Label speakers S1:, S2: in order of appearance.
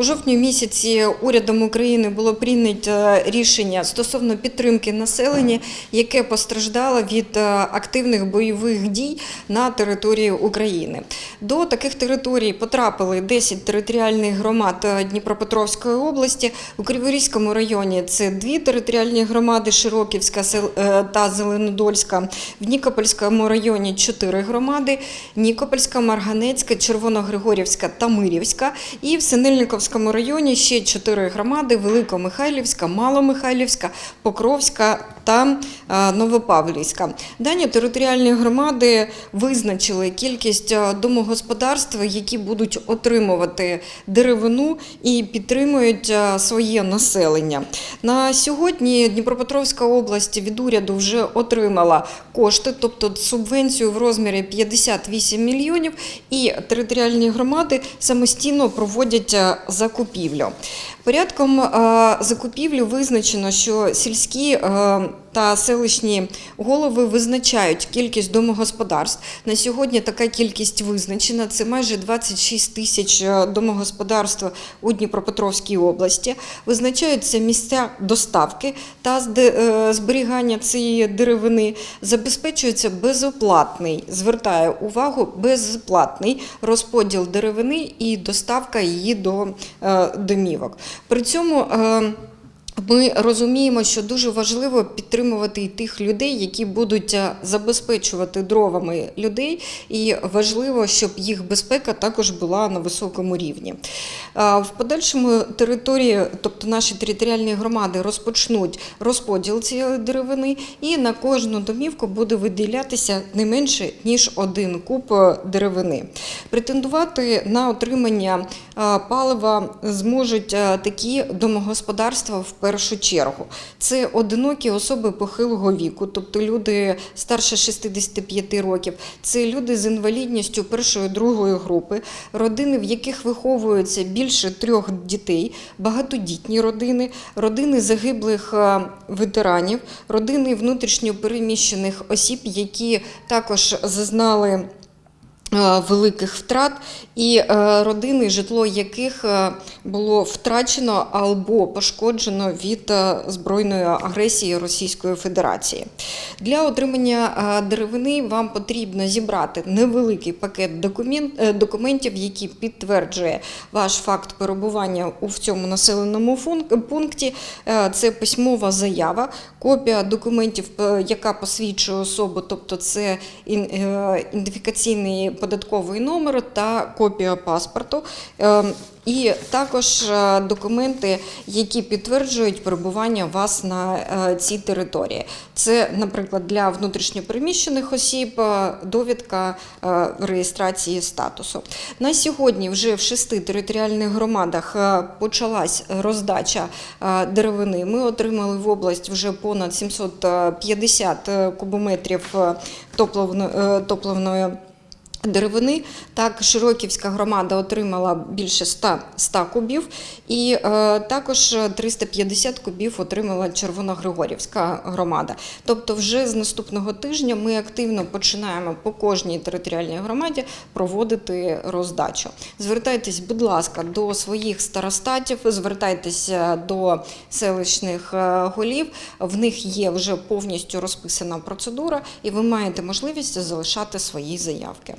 S1: У жовтні місяці урядом України було прийнято рішення стосовно підтримки населення, яке постраждало від е, активних бойових дій на території України. До таких територій потрапили 10 територіальних громад е, Дніпропетровської області. У Криворізькому районі це дві територіальні громади Широківська е, та Зеленодольська. В Нікопольському районі чотири громади: Нікопольська, Марганецька, Червоногригорівська та Мирівська. І в Синельниковському районі ще чотири громади: Великомихайлівська, Маломихайлівська, Покровська та е, Новопавлівська. Дані територіальні громади визначили кількість е, домогосподарств, які будуть отримувати деревину і підтримують е, своє населення. На сьогодні Дніпропетровська область від уряду вже отримала кошти, тобто субвенцію в розмірі 58 мільйонів, і територіальні громади самостійно проводять закупівлю. Порядком закупівлю визначено, що сільські е, та селищні голови визначають кількість домогосподарств. На сьогодні така кількість визначена. Це майже 26 тисяч е, домогосподарств у Дніпропетровській області. Визначаються місця доставки та е, зберігання цієї деревини. Забезпечується безоплатний, звертаю увагу, безплатний розподіл деревини і доставка її до е, домівок. При цьому ми розуміємо, що дуже важливо підтримувати тих людей, які будуть е, забезпечувати дровами людей, і важливо, щоб їх безпека також була на високому рівні. Е, В подальшому території, тобто наші територіальні громади, розпочнуть розподіл цієї деревини, і на кожну домівку буде виділятися не менше ніж один куб е, деревини. Претендувати на отримання палива зможуть такі домогосподарства в першу чергу. Це одинокі особи похилого віку, тобто люди старше 65 років, це люди з інвалідністю першої другої групи, родини, в яких виховується більше трьох дітей, багатодітні родини, родини загиблих е, ветеранів, родини внутрішньо переміщених осіб, які також зазнали великих втрат, і е, родини, житло яких е, було втрачено або пошкоджено від е, збройної агресії Російської Федерації. Для отримання е, деревини вам потрібно зібрати невеликий пакет документ, е, документів, які підтверджує ваш факт перебування у цьому населеному пункті. Е, Це письмова заява, копія документів, е, яка посвідчує особу, тобто це е, ідентифікаційний податковий номер та копія паспорту. Е, І також е, документи, які підтверджують перебування вас на е, цій території. Це, наприклад, для внутрішньопереміщених осіб е, довідка реєстрації статусу. На сьогодні вже в шести територіальних громадах почалась роздача деревини. Ми отримали в область вже понад 750 е, кубометрів топливної. Деревини так Широківська громада отримала більше 100, 100 кубів, і е, також 350 кубів отримала Червоногригорівська громада. Тобто, вже з наступного тижня ми активно починаємо по кожній територіальній громаді проводити роздачу. Звертайтесь, будь ласка, до своїх старостатів, звертайтеся до селищних е, голів. В них є вже повністю розписана процедура, і ви маєте можливість залишати свої заявки.